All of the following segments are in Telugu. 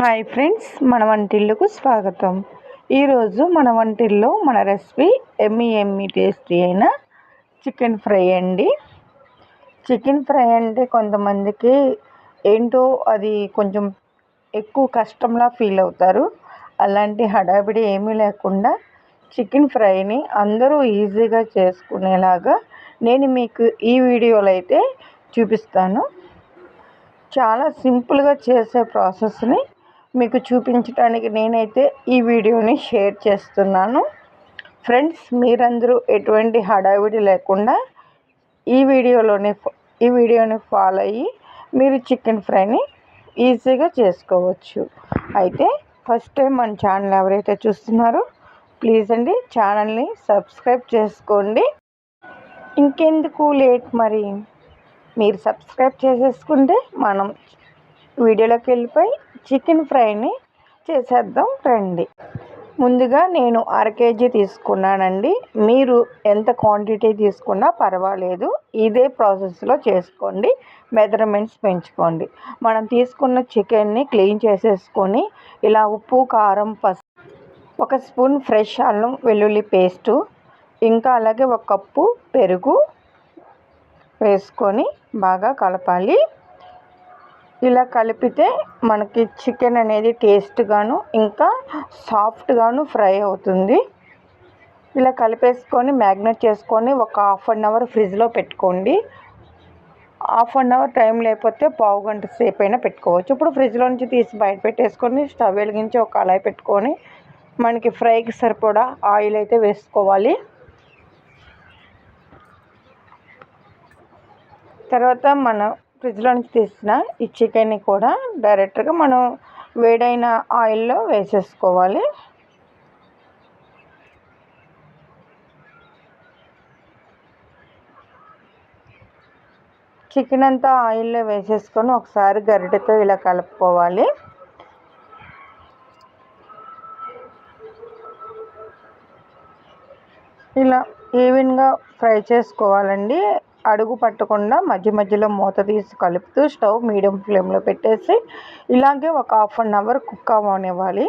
హాయ్ ఫ్రెండ్స్ మన వంటిల్లుకు స్వాగతం. ఈరోజు మన వంటిల్లో మన రెసిపీ ఎమ్మి ఎమ్మి టేస్టీ అయిన చికెన్ ఫ్రై అండి. చికెన్ ఫ్రై అంటే కొంతమందికి ఏంటో అది కొంచెం ఎక్కువ కష్టంలా ఫీల్ అవుతారు. అలాంటి హడావిడి ఏమీ లేకుండా చికెన్ ఫ్రైని అందరూ ఈజీగా చేసుకునేలాగా నేను మీకు ఈ వీడియోలో అయితే చూపిస్తాను. చాలా సింపుల్గా చేసే ప్రాసెస్ని మీకు చూపించడానికి నేనైతే ఈ వీడియోని షేర్ చేస్తున్నాను. ఫ్రెండ్స్ మీరందరూ ఎటువంటి హడావిడి లేకుండా ఈ వీడియోలోని ఈ వీడియోని ఫాలో అయ్యి మీరు చికెన్ ఫ్రైని ఈజీగా చేసుకోవచ్చు. అయితే ఫస్ట్ టైం మన ఛానల్ ఎవరైతే చూస్తున్నారో ప్లీజ్ అండి ఛానల్ని సబ్స్క్రైబ్ చేసుకోండి. ఇంకెందుకు లేట్ మరి? మీరు సబ్స్క్రైబ్ చేసేసుకుంటే మనం వీడియోలోకి వెళ్ళిపోయి చికెన్ ఫ్రైని చేసేద్దాం రండి. ముందుగా నేను అర కేజీ తీసుకున్నానండి. మీరు ఎంత క్వాంటిటీ తీసుకున్నా పర్వాలేదు. ఇదే ప్రాసెస్లో చేసుకోండి. మెజర్మెంట్స్ పెంచుకోండి. మనం తీసుకున్న చికెన్ని క్లీన్ చేసేసుకొని ఇలా ఉప్పు కారం పసుపు ఒక స్పూన్ ఫ్రెష్ అల్లం వెల్లుల్లి పేస్టు ఇంకా అలాగే ఒక కప్పు పెరుగు వేసుకొని బాగా కలపాలి. ఇలా కలిపితే మనకి చికెన్ అనేది టేస్ట్గాను ఇంకా సాఫ్ట్గాను ఫ్రై అవుతుంది. ఇలా కలిపేసుకొని మ్యాగ్నెట్ చేసుకొని ఒక హాఫ్ అన్ అవర్ ఫ్రిడ్జ్లో పెట్టుకోండి. హాఫ్ అన్ అవర్ టైం లేకపోతే పావు గంట సేపు అయినా పెట్టుకోవచ్చు. ఇప్పుడు ఫ్రిడ్జ్లో నుంచి తీసి బయట పెట్టేసుకొని స్టవ్ వెలిగించి ఒక కళాయి పెట్టుకొని మనకి ఫ్రైకి సరిపడా ఆయిల్ అయితే వేసుకోవాలి. తర్వాత మనం ఫ్రిడ్జ్లో నుంచి తీసిన ఈ చికెన్ని కూడా డైరెక్ట్గా మనం వేడైన ఆయిల్లో వేసేసుకోవాలి. చికెన్ అంతా ఆయిల్లో వేసేసుకొని ఒకసారి గరిటెతో ఇలా కలుపుకోవాలి. ఇలా ఈవెన్గా ఫ్రై చేసుకోవాలండి. అడుగు పట్టకుండా మధ్య మధ్యలో మూత తీసి కలుపుతూ స్టవ్ మీడియం ఫ్లేమ్లో పెట్టేసి ఇలాగే ఒక హాఫ్ అన్ అవర్ కుక్ అవ్వనివ్వాలి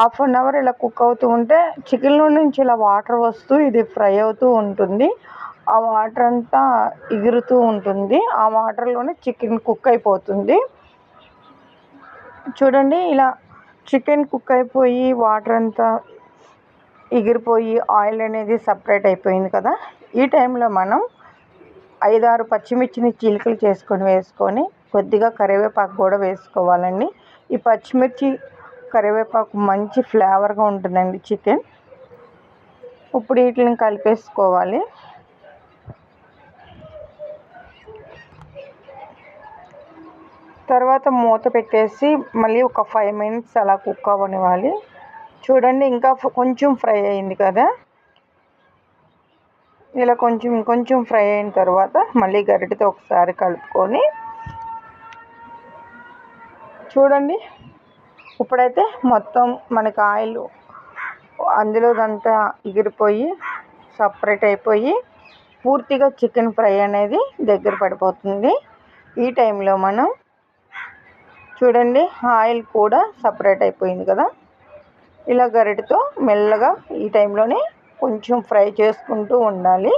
హాఫ్ అన్ అవర్ ఇలా కుక్ అవుతూ ఉంటే చికెన్లో నుంచి ఇలా వాటర్ వస్తూ ఇది ఫ్రై అవుతూ ఉంటుంది. ఆ వాటర్ అంతా ఎగురుతూ ఉంటుంది. ఆ వాటర్లోనే చికెన్ కుక్ అయిపోతుంది. చూడండి ఇలా చికెన్ కుక్ అయిపోయి వాటర్ అంతా ఎగిరిపోయి ఆయిల్ అనేది సపరేట్ అయిపోయింది కదా. ఈ టైంలో మనం ఐదారు పచ్చిమిర్చిని చీలికలు చేసుకొని వేసుకొని కొద్దిగా కరివేపాకు కూడా వేసుకోవాలండి. ఈ పచ్చిమిర్చి కరివేపాకు మంచి ఫ్లేవర్గా ఉంటుందండి చికెన్. ఇప్పుడు వీటిని కలిపేసుకోవాలి. తర్వాత మూత పెట్టేసి మళ్ళీ ఒక ఫైవ్ మినిట్స్ అలా కుక్ అవ్వనివ్వాలి. చూడండి ఇంకా కొంచెం ఫ్రై అయింది కదా. ఇలా కొంచెం కొంచెం ఫ్రై అయిన తర్వాత మళ్ళీ గరిటెతో ఒకసారి కలుపుకొని చూడండి. ఇప్పుడైతే మొత్తం మనకి ఆయిల్ అందులోదంతా ఎగిరిపోయి సపరేట్ అయిపోయి పూర్తిగా చికెన్ ఫ్రై అనేది దగ్గర పడిపోతుంది. ఈ టైంలో మనం చూడండి ఆయిల్ కూడా సపరేట్ అయిపోయింది కదా. ఇలా గరిటతో మెల్లగా ఈ టైంలోనే కొంచెం ఫ్రై చేసుకుంటూ ఉండాలి.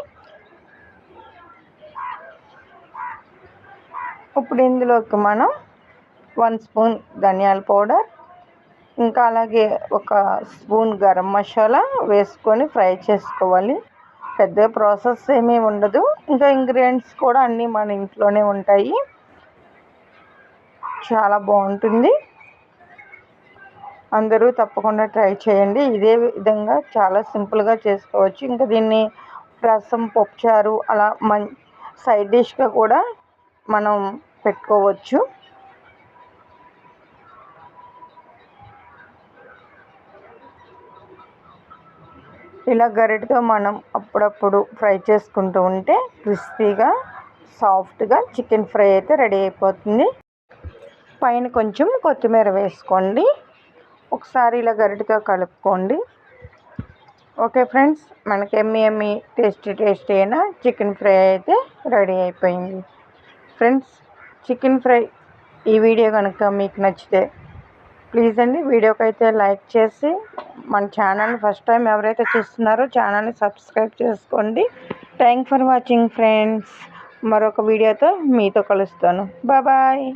ఇప్పుడు ఇందులోకి మనం వన్ స్పూన్ ధనియాల పౌడర్ ఇంకా అలాగే ఒక స్పూన్ గరం మసాలా వేసుకొని ఫ్రై చేసుకోవాలి. పెద్ద ప్రాసెస్ ఏమీ ఉండదు. ఇంకా ఇంగ్రీడియంట్స్ కూడా అన్నీ మన ఇంట్లోనే ఉంటాయి. చాలా బాగుంటుంది. అందరూ తప్పకుండా ట్రై చేయండి. ఇదే విధంగా చాలా సింపుల్గా చేసుకోవచ్చు. ఇంకా దీన్ని రసం పప్పుచారు అలా మన్ సైడ్ డిష్గా కూడా మనం పెట్టుకోవచ్చు. ఇలా గరిటతో మనం అప్పుడప్పుడు ఫ్రై చేసుకుంటూ ఉంటే క్రిస్పీగా సాఫ్ట్గా చికెన్ ఫ్రై అయితే రెడీ అయిపోతుంది. పైన కొంచెం కొత్తిమీర వేసుకోండి. ఒకసారి ఇలా గరిటతో కలుపుకోండి. ఓకే ఫ్రెండ్స్ మనకి ఎమ్మి ఎమ్మి టేస్టీ టేస్టీ అయినా చికెన్ ఫ్రై అయితే రెడీ అయిపోయింది. ఫ్రెండ్స్ చికెన్ ఫ్రై ఈ వీడియో కనుక మీకు నచ్చితే ప్లీజ్ అండి వీడియోకి అయితే లైక్ చేసి మన ఛానల్ని ఫస్ట్ టైం ఎవరైతే చూస్తున్నారో ఛానల్ని సబ్స్క్రైబ్ చేసుకోండి. Thank for watching friends. మరొక వీడియోతో మీతో కలుస్తాను. బాయ్.